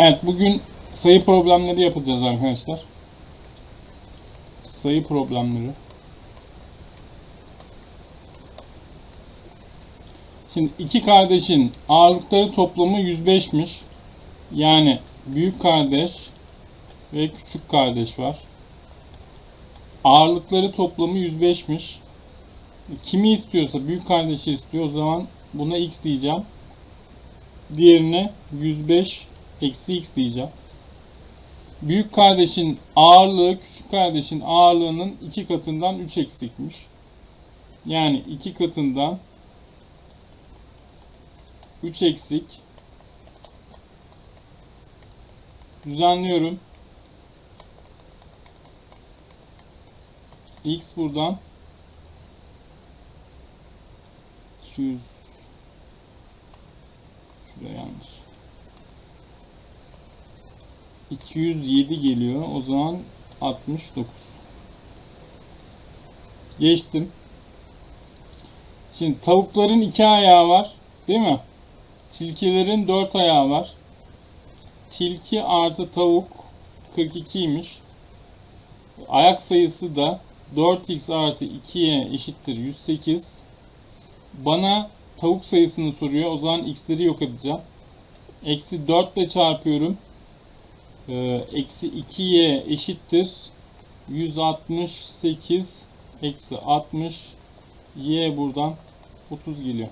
Evet bugün sayı problemleri yapacağız arkadaşlar. Sayı problemleri. Şimdi iki kardeşin ağırlıkları toplamı 105'miş. Yani büyük kardeş ve küçük kardeş var. Ağırlıkları toplamı 105'miş. Kimi istiyorsa büyük kardeşi istiyor o zaman buna x diyeceğim. Diğerine 105 eksi x diyeceğim. Büyük kardeşin ağırlığı küçük kardeşin ağırlığının iki katından 3 eksikmiş. Yani iki katından 3 eksik. Düzenliyorum. X buradan 200 Şuraya yanlış. 207 geliyor. O zaman 69. Geçtim. Şimdi tavukların iki ayağı var. Değil mi? Tilkilerin dört ayağı var. Tilki artı tavuk 42'ymiş. Ayak sayısı da 4x artı 2y eşittir 108. Bana tavuk sayısını soruyor. O zaman x'leri yok edeceğim. Eksi 4 ile çarpıyorum. Ee, eksi 2y eşittir. 168 eksi 60 y buradan 30 geliyor.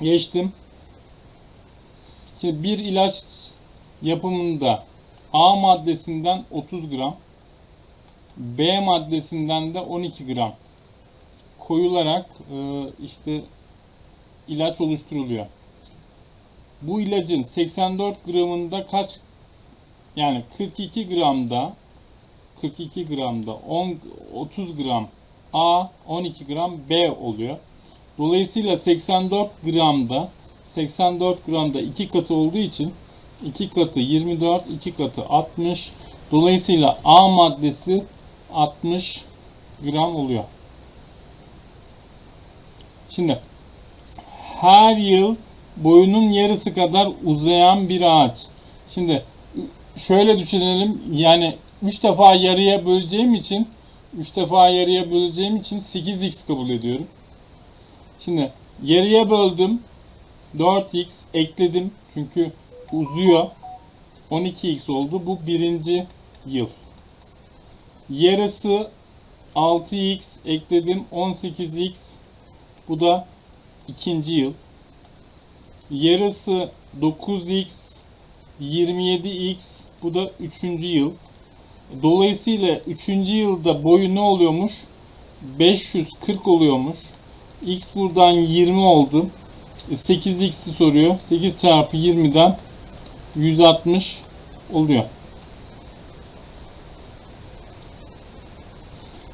Geçtim. Şimdi bir ilaç yapımında A maddesinden 30 gram, B maddesinden de 12 gram koyularak e, işte ilaç oluşturuluyor. Bu ilacın 84 gramında kaç yani 42 gramda 42 gramda 10 30 gram A 12 gram B oluyor. Dolayısıyla 84 gramda 84 gramda 2 katı olduğu için 2 katı 24 2 katı 60 dolayısıyla A maddesi 60 gram oluyor. Şimdi her yıl boyunun yarısı kadar uzayan bir ağaç. Şimdi şöyle düşünelim. Yani 3 defa yarıya böleceğim için 3 defa yarıya böleceğim için 8x kabul ediyorum. Şimdi yarıya böldüm. 4x ekledim. Çünkü uzuyor. 12x oldu. Bu birinci yıl. Yarısı 6x ekledim. 18x bu da ikinci yıl. Yarısı 9x 27x bu da üçüncü yıl. Dolayısıyla üçüncü yılda boyu ne oluyormuş? 540 oluyormuş. X buradan 20 oldu. 8x'i soruyor. 8 çarpı 20'den 160 oluyor.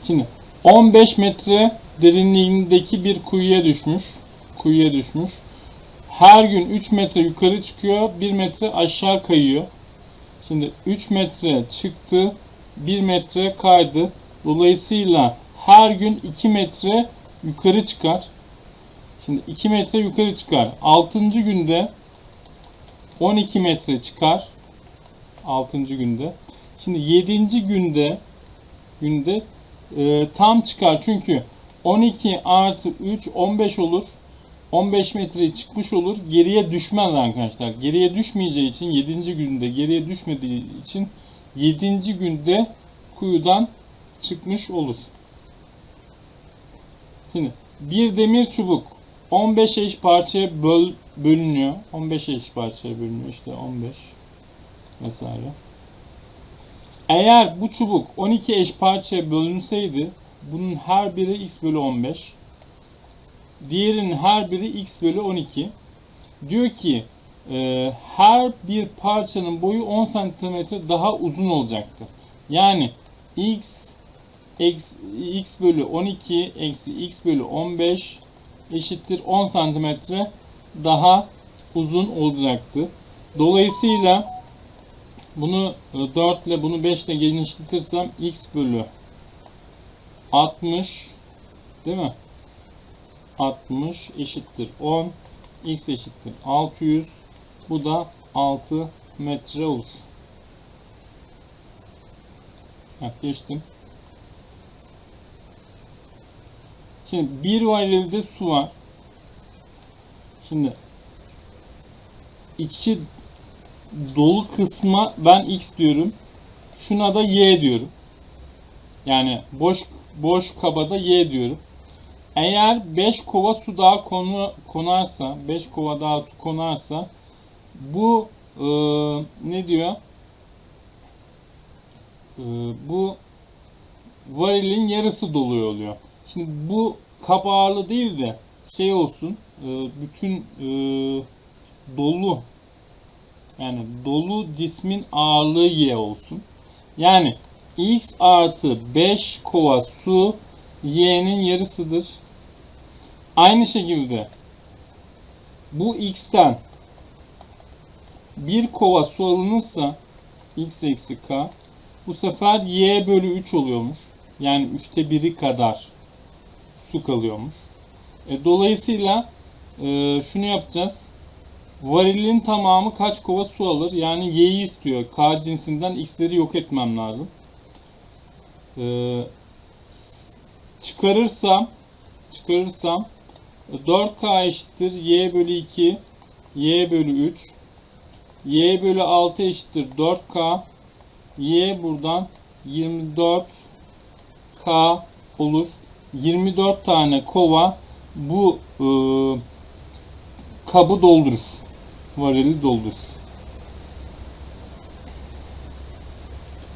Şimdi 15 metre derinliğindeki bir kuyuya düşmüş. Kuyuya düşmüş. Her gün 3 metre yukarı çıkıyor, 1 metre aşağı kayıyor. Şimdi 3 metre çıktı, 1 metre kaydı. Dolayısıyla her gün 2 metre yukarı çıkar. Şimdi 2 metre yukarı çıkar. 6. günde 12 metre çıkar. 6. günde. Şimdi 7. günde günde e, tam çıkar. Çünkü 12 artı 3 15 olur. 15 metre çıkmış olur. Geriye düşmez arkadaşlar. Geriye düşmeyeceği için 7. günde geriye düşmediği için 7. günde kuyudan çıkmış olur. Şimdi bir demir çubuk 15 eş parçaya böl, bölünüyor. 15 eş parçaya bölünüyor. işte 15 vesaire. Eğer bu çubuk 12 eş parçaya bölünseydi bunun her biri x bölü 15. Diğerinin her biri x bölü 12. Diyor ki e, her bir parçanın boyu 10 cm daha uzun olacaktır. Yani x x, x bölü 12 eksi x bölü 15 eşittir 10 cm daha uzun olacaktı. Dolayısıyla bunu 4 ile bunu 5 ile genişletirsem x bölü 60 değil mi? 60 eşittir 10 x eşittir 600. Bu da 6 metre olur. Bak. Şimdi bir varilde su var. Şimdi içi dolu kısma ben x diyorum. Şuna da y diyorum. Yani boş boş kabada y diyorum. Eğer 5 kova su daha konu, konarsa, 5 kova daha su konarsa bu e, ne diyor? E, bu varilin yarısı doluyor oluyor. Şimdi bu kap ağırlığı değil de şey olsun, e, bütün e, dolu yani dolu cismin ağırlığı y olsun. Yani x artı 5 kova su y'nin yarısıdır. Aynı şekilde bu x'ten bir kova su alınırsa x eksi k bu sefer y bölü 3 oluyormuş. Yani 3'te 1'i kadar su kalıyormuş. E, dolayısıyla e, şunu yapacağız. Varilin tamamı kaç kova su alır? Yani y'yi istiyor. K cinsinden x'leri yok etmem lazım. E, çıkarırsam çıkarırsam 4K eşittir y bölü 2 y bölü 3 y bölü 6 eşittir 4K y buradan 24K olur. 24 tane kova bu e, kabı doldurur. Varili doldurur.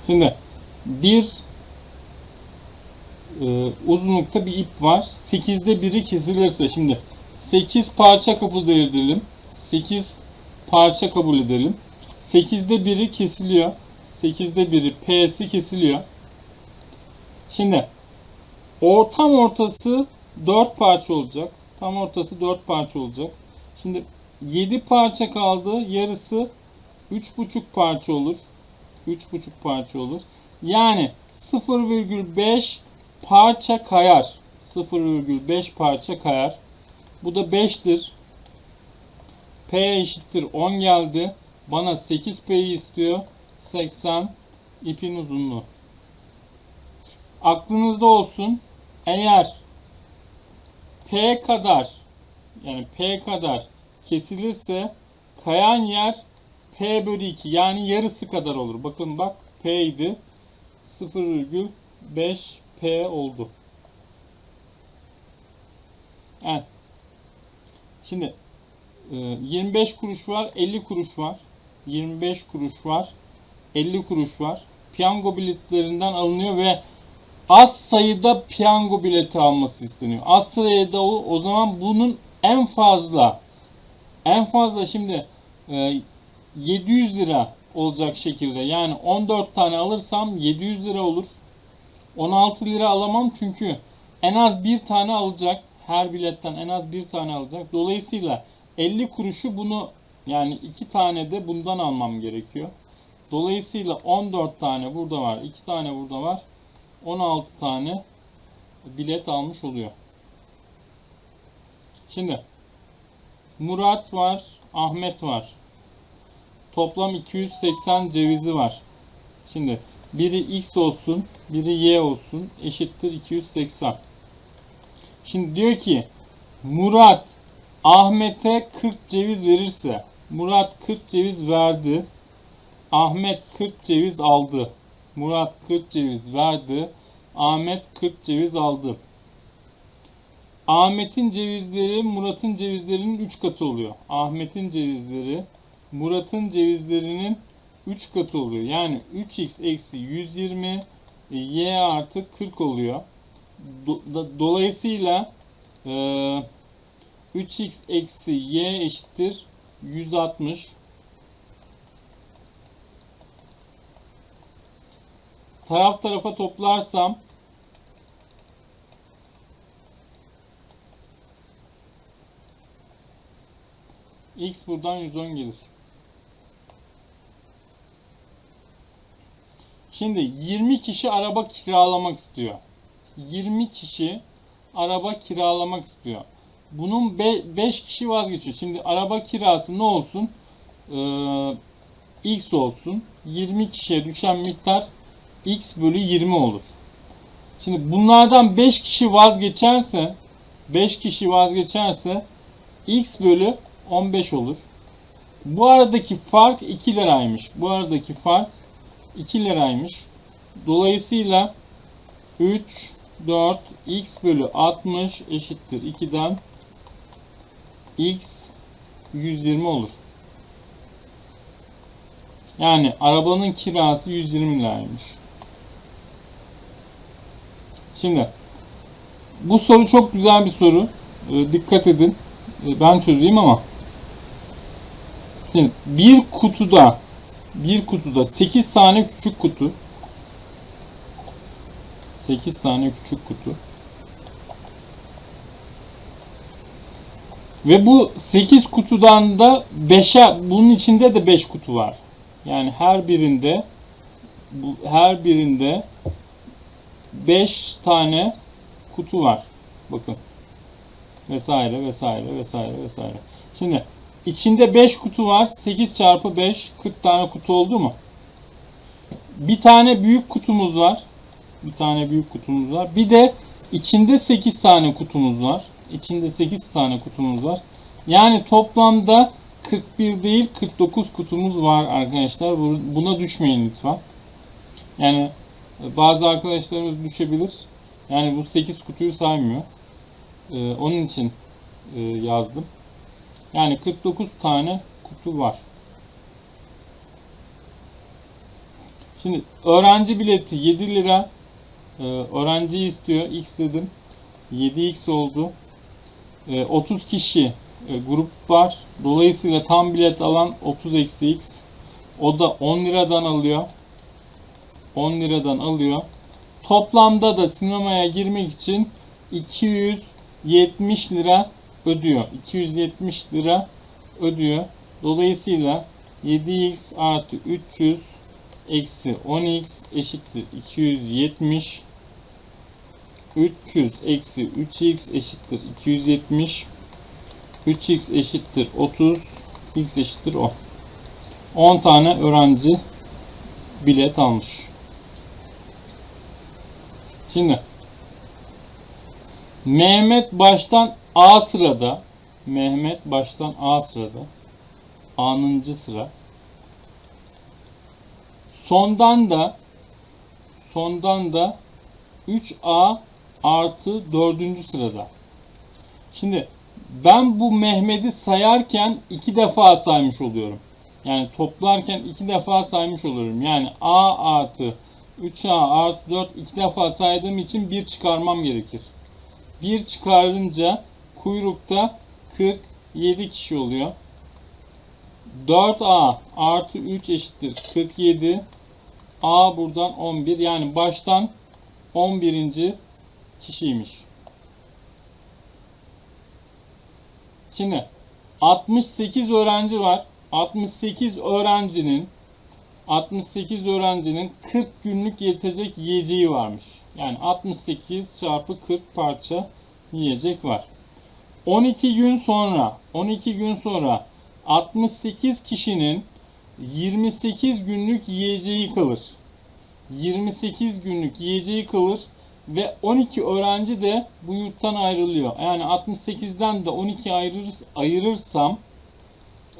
Şimdi bir e, uzunlukta bir ip var. 8'de 1'i kesilirse şimdi 8 parça kabul edelim. 8 parça kabul edelim. 8'de 1'i kesiliyor. 8'de 1'i P'si kesiliyor. Şimdi o tam ortası 4 parça olacak. Tam ortası 4 parça olacak. Şimdi 7 parça kaldı. Yarısı 3,5 parça olur. 3,5 parça olur. Yani 0,5 parça kayar. 0,5 parça kayar. Bu da 5'tir. P eşittir 10 geldi. Bana 8P'yi istiyor. 80 ipin uzunluğu. Aklınızda olsun. Eğer P kadar yani P kadar kesilirse kayan yer P bölü 2 yani yarısı kadar olur. Bakın bak P idi. 0,5 P oldu. Evet. Şimdi 25 kuruş var, 50 kuruş var. 25 kuruş var, 50 kuruş var. Piyango biletlerinden alınıyor ve az sayıda piyango bileti alması isteniyor. Az sayıda o, o zaman bunun en fazla en fazla şimdi e, 700 lira olacak şekilde yani 14 tane alırsam 700 lira olur. 16 lira alamam çünkü en az bir tane alacak. Her biletten en az bir tane alacak. Dolayısıyla 50 kuruşu bunu yani iki tane de bundan almam gerekiyor. Dolayısıyla 14 tane burada var. 2 tane burada var. 16 tane bilet almış oluyor. Şimdi Murat var, Ahmet var. Toplam 280 cevizi var. Şimdi biri x olsun, biri y olsun eşittir 280. Şimdi diyor ki Murat Ahmet'e 40 ceviz verirse Murat 40 ceviz verdi. Ahmet 40 ceviz aldı. Murat 40 ceviz verdi. Ahmet 40 ceviz aldı. Ahmet'in cevizleri Murat'ın cevizlerinin 3 katı oluyor. Ahmet'in cevizleri Murat'ın cevizlerinin 3 katı oluyor. Yani 3x eksi 120 e, y artı 40 oluyor. Do- dolayısıyla e, 3x eksi y eşittir 160. Taraf tarafa toplarsam x buradan 110 gelir. Şimdi 20 kişi araba kiralamak istiyor. 20 kişi araba kiralamak istiyor. bunun 5 kişi vazgeçiyor. Şimdi araba kirası ne olsun? Ee, X olsun. 20 kişiye düşen miktar X bölü 20 olur. Şimdi bunlardan 5 kişi vazgeçerse 5 kişi vazgeçerse X bölü 15 olur. Bu aradaki fark 2 liraymış. Bu aradaki fark 2 liraymış. Dolayısıyla 3, 4, x bölü 60 eşittir 2'den x 120 olur. Yani arabanın kirası 120 liraymış. Şimdi bu soru çok güzel bir soru. Ee, dikkat edin. Ee, ben çözeyim ama. Şimdi bir kutuda bir kutuda 8 tane küçük kutu 8 tane küçük kutu ve bu 8 kutudan da 5'e bunun içinde de 5 kutu var. Yani her birinde bu her birinde 5 tane kutu var. Bakın. Vesaire vesaire vesaire vesaire. Şimdi İçinde 5 kutu var. 8 çarpı 5 40 tane kutu oldu mu? Bir tane büyük kutumuz var. Bir tane büyük kutumuz var. Bir de içinde 8 tane kutumuz var. İçinde 8 tane kutumuz var. Yani toplamda 41 değil 49 kutumuz var arkadaşlar. Buna düşmeyin lütfen. Yani bazı arkadaşlarımız düşebilir. Yani bu 8 kutuyu saymıyor. Ee, onun için e, yazdım. Yani 49 tane kutu var. Şimdi öğrenci bileti 7 lira. Ee, öğrenci istiyor. X dedim. 7x oldu. Ee, 30 kişi e, grup var. Dolayısıyla tam bilet alan 30 eksi x. O da 10 liradan alıyor. 10 liradan alıyor. Toplamda da sinemaya girmek için 270 lira ödüyor. 270 lira ödüyor. Dolayısıyla 7x artı 300 eksi 10x eşittir 270 300 eksi 3x eşittir 270 3x eşittir 30 x eşittir 10 10 tane öğrenci bilet almış. Şimdi Mehmet baştan A sırada Mehmet baştan A sırada. A'nıncı sıra. Sondan da sondan da 3A artı dördüncü sırada. Şimdi ben bu Mehmet'i sayarken iki defa saymış oluyorum. Yani toplarken iki defa saymış oluyorum. Yani A artı 3A artı 4 iki defa saydığım için bir çıkarmam gerekir. Bir çıkarınca kuyrukta 47 kişi oluyor. 4A artı 3 eşittir 47. A buradan 11. Yani baştan 11. kişiymiş. Şimdi 68 öğrenci var. 68 öğrencinin 68 öğrencinin 40 günlük yetecek yiyeceği varmış. Yani 68 çarpı 40 parça yiyecek var. 12 gün sonra 12 gün sonra 68 kişinin 28 günlük yiyeceği kalır. 28 günlük yiyeceği kalır ve 12 öğrenci de bu yurttan ayrılıyor. Yani 68'den de 12 ayırır, ayırırsam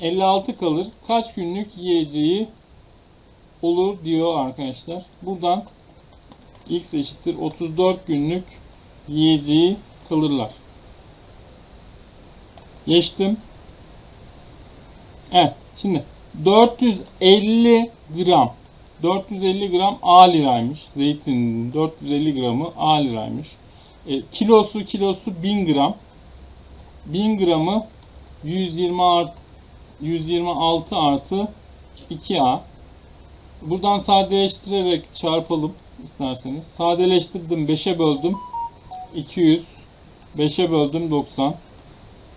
56 kalır. Kaç günlük yiyeceği olur diyor arkadaşlar. Buradan x eşittir 34 günlük yiyeceği kalırlar. Geçtim. Evet. Şimdi 450 gram 450 gram A liraymış. Zeytinin 450 gramı A liraymış. E, kilosu kilosu 1000 gram. 1000 gramı 120 art, 126 artı 2A. Buradan sadeleştirerek çarpalım isterseniz. Sadeleştirdim 5'e böldüm. 200. 5'e böldüm 90.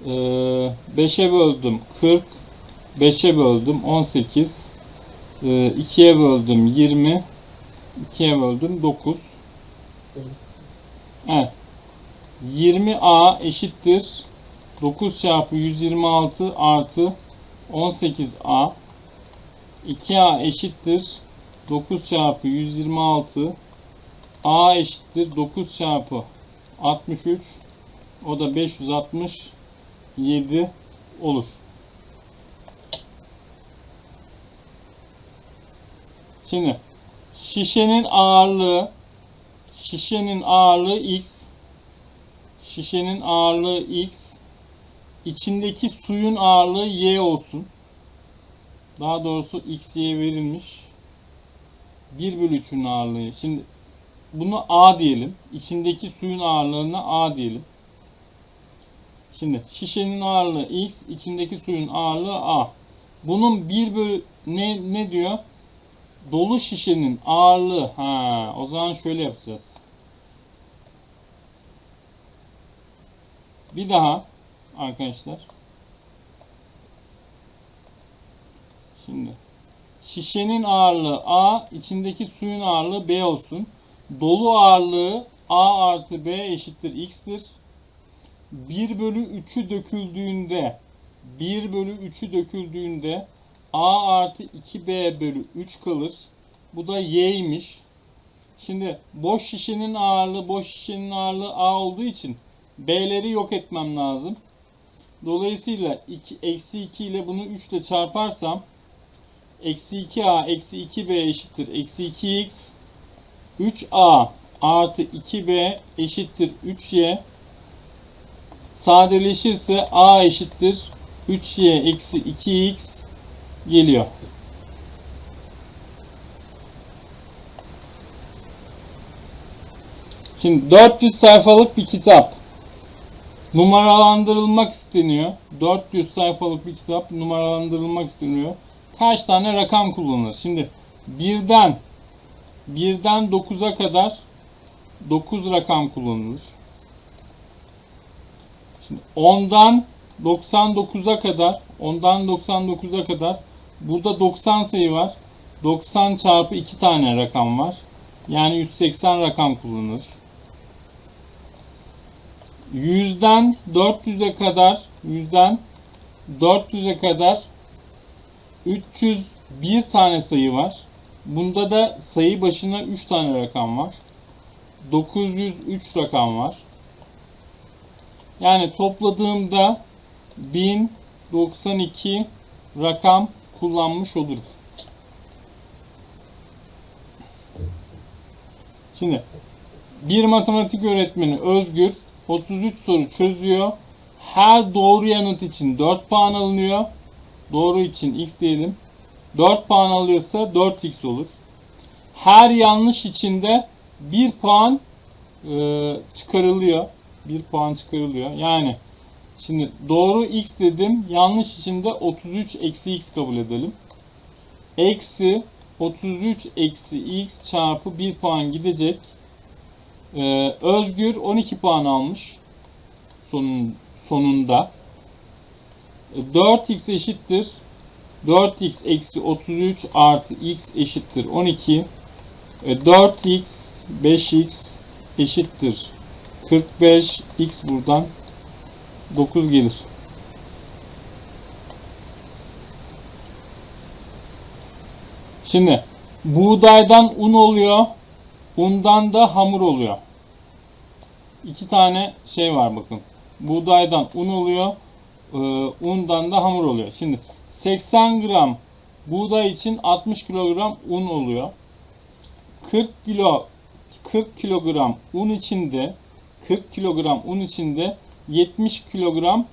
5'e böldüm 40. 5'e böldüm 18. 2'ye böldüm 20. 2'ye böldüm 9. Evet. 20A eşittir 9 çarpı 126 artı 18a 2a eşittir 9 çarpı 126 a eşittir 9 çarpı 63 o da 567 olur. Şimdi şişenin ağırlığı şişenin ağırlığı x şişenin ağırlığı x içindeki suyun ağırlığı y olsun. Daha doğrusu x y verilmiş. 1 bölü 3'ün ağırlığı. Şimdi bunu a diyelim. İçindeki suyun ağırlığına a diyelim. Şimdi şişenin ağırlığı x, içindeki suyun ağırlığı a. Bunun 1 bölü ne ne diyor? Dolu şişenin ağırlığı. Ha, o zaman şöyle yapacağız. Bir daha arkadaşlar. Şimdi şişenin ağırlığı A, içindeki suyun ağırlığı B olsun. Dolu ağırlığı A artı B eşittir X'tir. 1 bölü 3'ü döküldüğünde 1 bölü 3'ü döküldüğünde A artı 2B bölü 3 kalır. Bu da Y'ymiş. Şimdi boş şişenin ağırlığı boş şişenin ağırlığı A olduğu için B'leri yok etmem lazım. Dolayısıyla 2, eksi 2 ile bunu 3 ile çarparsam eksi 2A eksi 2B eşittir eksi 2X 3A artı 2B eşittir 3Y sadeleşirse A eşittir 3Y eksi 2X geliyor. Şimdi 400 sayfalık bir kitap numaralandırılmak isteniyor. 400 sayfalık bir kitap numaralandırılmak isteniyor. Kaç tane rakam kullanılır? Şimdi birden birden 9'a kadar 9 rakam kullanılır. Şimdi 10'dan 99'a kadar 10'dan 99'a kadar burada 90 sayı var. 90 çarpı 2 tane rakam var. Yani 180 rakam kullanılır. 100'den 400'e kadar 100'den 400'e kadar 301 tane sayı var. Bunda da sayı başına 3 tane rakam var. 903 rakam var. Yani topladığımda 1092 rakam kullanmış olurum. Şimdi bir matematik öğretmeni Özgür 33 soru çözüyor. Her doğru yanıt için 4 puan alınıyor. Doğru için x diyelim. 4 puan alıyorsa 4x olur. Her yanlış içinde 1 puan e, çıkarılıyor. 1 puan çıkarılıyor. Yani şimdi doğru x dedim. Yanlış içinde 33 eksi x kabul edelim. Eksi 33 eksi x çarpı 1 puan gidecek. Ee, Özgür 12 puan almış sonun, sonunda. 4x eşittir 4x eksi 33 artı x eşittir 12. 4x 5x eşittir 45 x buradan 9 gelir. Şimdi buğdaydan un oluyor. Undan da hamur oluyor. İki tane şey var bakın. Buğdaydan un oluyor. E, undan da hamur oluyor. Şimdi 80 gram buğday için 60 kilogram un oluyor. 40 kilo 40 kilogram un içinde 40 kilogram un içinde 70 kilogram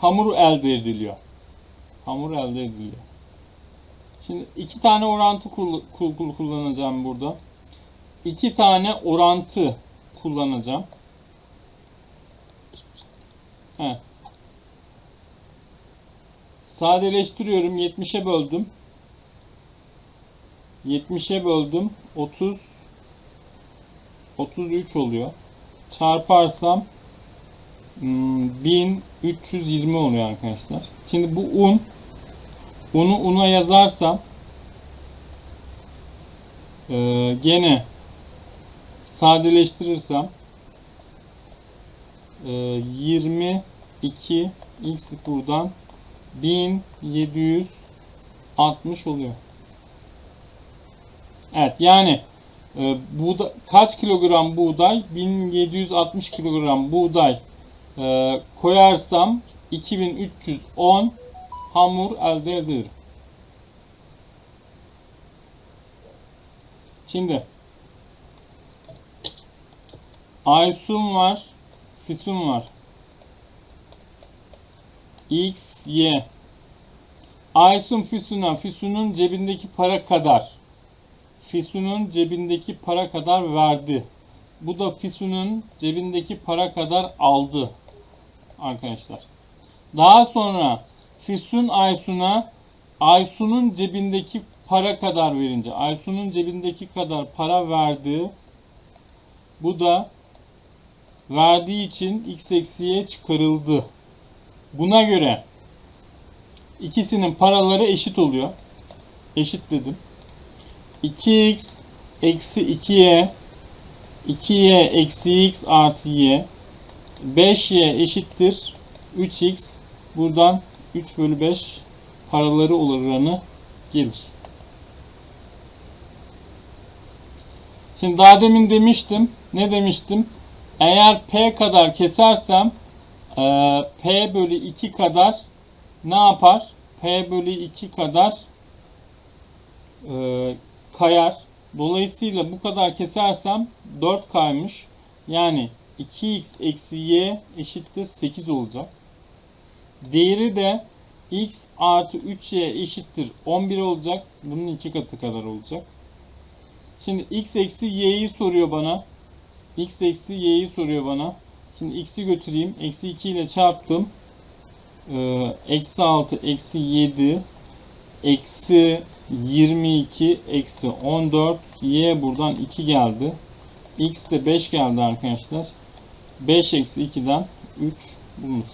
hamur elde ediliyor. Hamur elde ediliyor. Şimdi iki tane orantı kullanacağım burada iki tane orantı kullanacağım. He. Sadeleştiriyorum. 70'e böldüm. 70'e böldüm. 30 33 oluyor. Çarparsam 1320 hmm, oluyor arkadaşlar. Şimdi bu un unu una yazarsam ee, gene sadeleştirirsem 20 2 x buradan 1760 oluyor. Evet yani e, buğda, kaç kilogram buğday? 1760 kilogram buğday e, koyarsam 2310 hamur elde ederim. Şimdi Aysun var, Fisun var. X, Y. Aysun Fisun'a, Fisun'un cebindeki para kadar. Fisun'un cebindeki para kadar verdi. Bu da Fisun'un cebindeki para kadar aldı. Arkadaşlar. Daha sonra Fisun Aysun'a Aysun'un cebindeki para kadar verince Aysun'un cebindeki kadar para verdi. Bu da verdiği için x eksiye çıkarıldı. Buna göre ikisinin paraları eşit oluyor. Eşit dedim. 2x eksi 2y 2y eksi x artı y 5y eşittir 3x buradan 3 bölü 5 paraları oranı gelir. Şimdi daha demin demiştim. Ne demiştim? Eğer P kadar kesersem e, P bölü 2 kadar ne yapar? P bölü 2 kadar e, kayar. Dolayısıyla bu kadar kesersem 4 kaymış. Yani 2x eksi y eşittir 8 olacak. Değeri de x artı 3y eşittir 11 olacak. Bunun iki katı kadar olacak. Şimdi x eksi y'yi soruyor bana. x eksi y'yi soruyor bana. Şimdi x'i götüreyim. Eksi 2 ile çarptım. Ee, eksi 6 eksi 7 eksi 22 eksi 14 y buradan 2 geldi. x de 5 geldi arkadaşlar. 5 eksi 2'den 3 bulunur.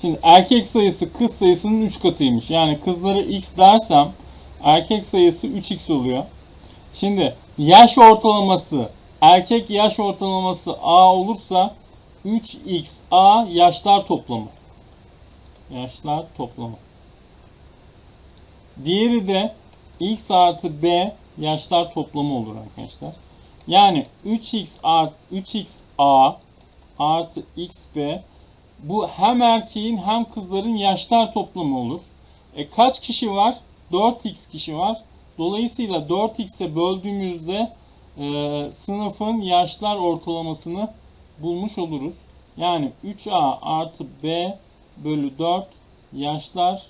Şimdi erkek sayısı kız sayısının 3 katıymış. Yani kızları x dersem erkek sayısı 3x oluyor. Şimdi yaş ortalaması erkek yaş ortalaması a olursa 3xa yaşlar toplamı. Yaşlar toplamı. Diğeri de x artı b yaşlar toplamı olur arkadaşlar. Yani 3x artı 3xa artı xb bu hem erkeğin hem kızların yaşlar toplamı olur. E kaç kişi var? 4x kişi var. Dolayısıyla 4x'e böldüğümüzde e, sınıfın yaşlar ortalamasını bulmuş oluruz. Yani 3a artı b bölü 4 yaşlar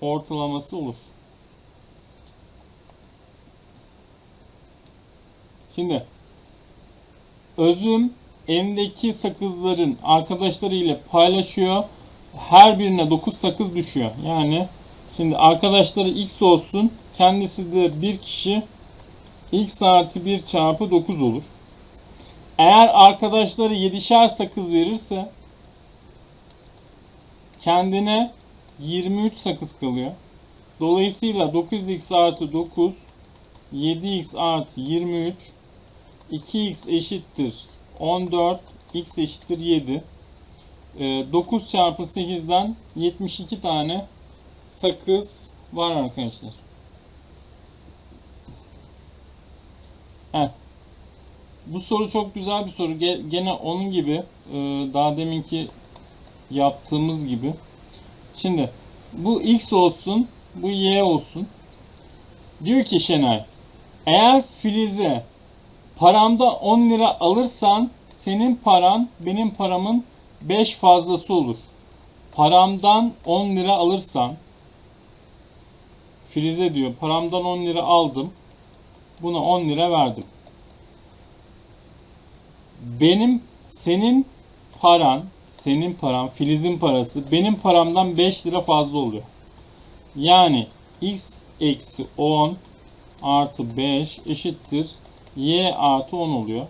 ortalaması olur. Şimdi özüm elindeki sakızların arkadaşları ile paylaşıyor. Her birine 9 sakız düşüyor. Yani şimdi arkadaşları x olsun. Kendisi de bir kişi x artı 1 çarpı 9 olur. Eğer arkadaşları 7'şer sakız verirse kendine 23 sakız kalıyor. Dolayısıyla 9x artı 9 7x artı 23 2x eşittir 14 x eşittir 7. E, 9 çarpı 8'den 72 tane sakız var arkadaşlar. Evet. Bu soru çok güzel bir soru. Gene onun gibi e, daha deminki yaptığımız gibi. Şimdi bu x olsun, bu y olsun. Diyor ki Şenay, eğer Filiz'e Paramda 10 lira alırsan senin paran benim paramın 5 fazlası olur. Paramdan 10 lira alırsan Filize diyor paramdan 10 lira aldım. Buna 10 lira verdim. Benim senin paran senin paran Filiz'in parası benim paramdan 5 lira fazla oluyor. Yani x eksi 10 artı 5 eşittir y artı 10 oluyor.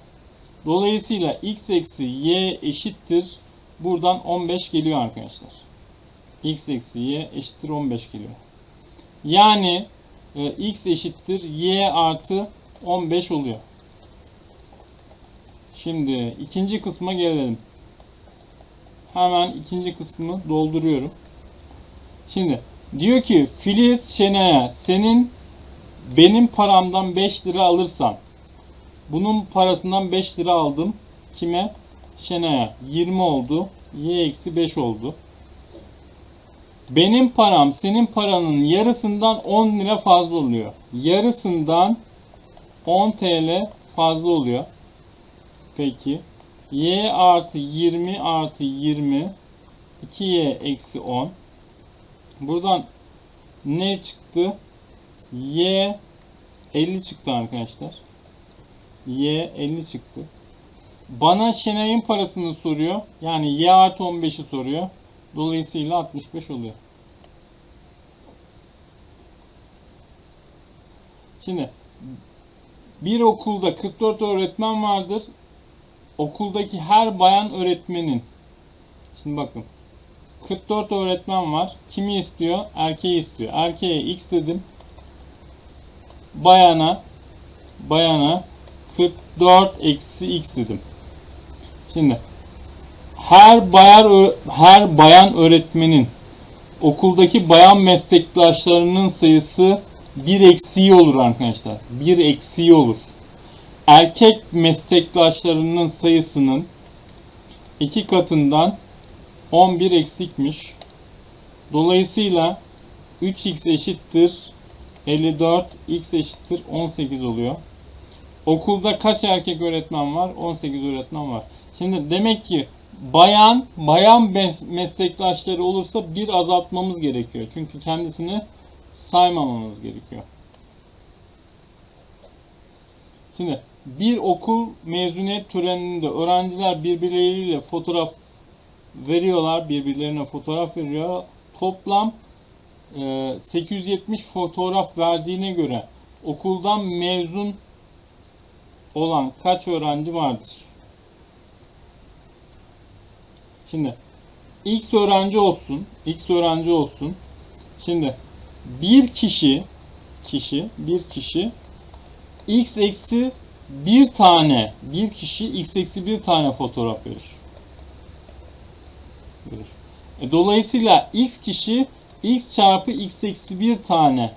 Dolayısıyla x eksi y eşittir. Buradan 15 geliyor arkadaşlar. x eksi y eşittir 15 geliyor. Yani e, x eşittir y artı 15 oluyor. Şimdi ikinci kısma gelelim. Hemen ikinci kısmını dolduruyorum. Şimdi diyor ki Filiz Şenay'a senin benim paramdan 5 lira alırsan bunun parasından 5 lira aldım. Kime? Şenay'a. 20 oldu. Y eksi 5 oldu. Benim param senin paranın yarısından 10 lira fazla oluyor. Yarısından 10 TL fazla oluyor. Peki. Y artı 20 artı 20 2Y eksi 10 Buradan ne çıktı? Y 50 çıktı arkadaşlar. Y 50 çıktı. Bana Şenay'ın parasını soruyor. Yani Y artı 15'i soruyor. Dolayısıyla 65 oluyor. Şimdi bir okulda 44 öğretmen vardır. Okuldaki her bayan öğretmenin Şimdi bakın 44 öğretmen var. Kimi istiyor? Erkeği istiyor. Erkeğe x dedim. Bayana bayana 44 eksi x dedim. Şimdi her bayan her bayan öğretmenin okuldaki bayan meslektaşlarının sayısı bir eksiği olur arkadaşlar. Bir eksiği olur. Erkek meslektaşlarının sayısının iki katından 11 eksikmiş. Dolayısıyla 3x eşittir 54, x eşittir 18 oluyor. Okulda kaç erkek öğretmen var? 18 öğretmen var. Şimdi demek ki bayan bayan mes- meslektaşları olursa bir azaltmamız gerekiyor. Çünkü kendisini saymamamız gerekiyor. Şimdi bir okul mezuniyet töreninde öğrenciler birbirleriyle fotoğraf veriyorlar. Birbirlerine fotoğraf veriyor. Toplam e, 870 fotoğraf verdiğine göre okuldan mezun olan kaç öğrenci vardır? Şimdi X öğrenci olsun. X öğrenci olsun. Şimdi bir kişi kişi bir kişi X eksi bir tane bir kişi X eksi bir tane fotoğraf verir. verir. E, dolayısıyla X kişi X çarpı X eksi bir tane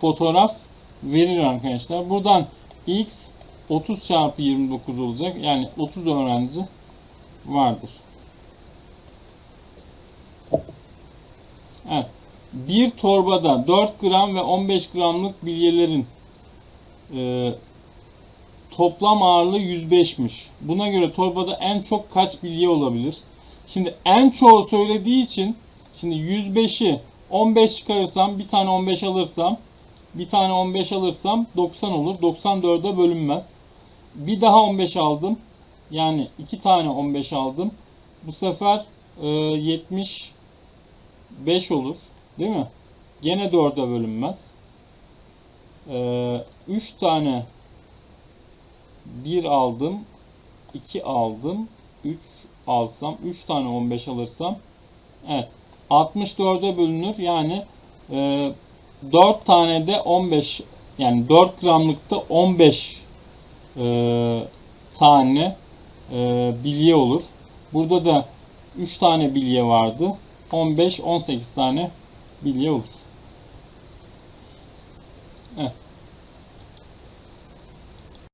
fotoğraf verir arkadaşlar. Buradan X 30 çarpı 29 olacak. Yani 30 öğrenci vardır. Bir torbada 4 gram ve 15 gramlık bilyelerin e, toplam ağırlığı 105'miş. Buna göre torbada en çok kaç bilye olabilir? Şimdi en çoğu söylediği için şimdi 105'i 15 çıkarırsam bir tane 15 alırsam bir tane 15 alırsam 90 olur. 94'e bölünmez. Bir daha 15 aldım. Yani iki tane 15 aldım. Bu sefer e, 75 olur. Değil mi? Gene 4'e bölünmez. E, 3 tane 1 aldım. 2 aldım. 3 alsam. 3 tane 15 alırsam. Evet. 64'e bölünür. Yani e, 4 tane de 15 yani 4 gramlıkta 15 e, tane e, bilye olur. Burada da 3 tane bilye vardı. 15 18 tane bilye olur.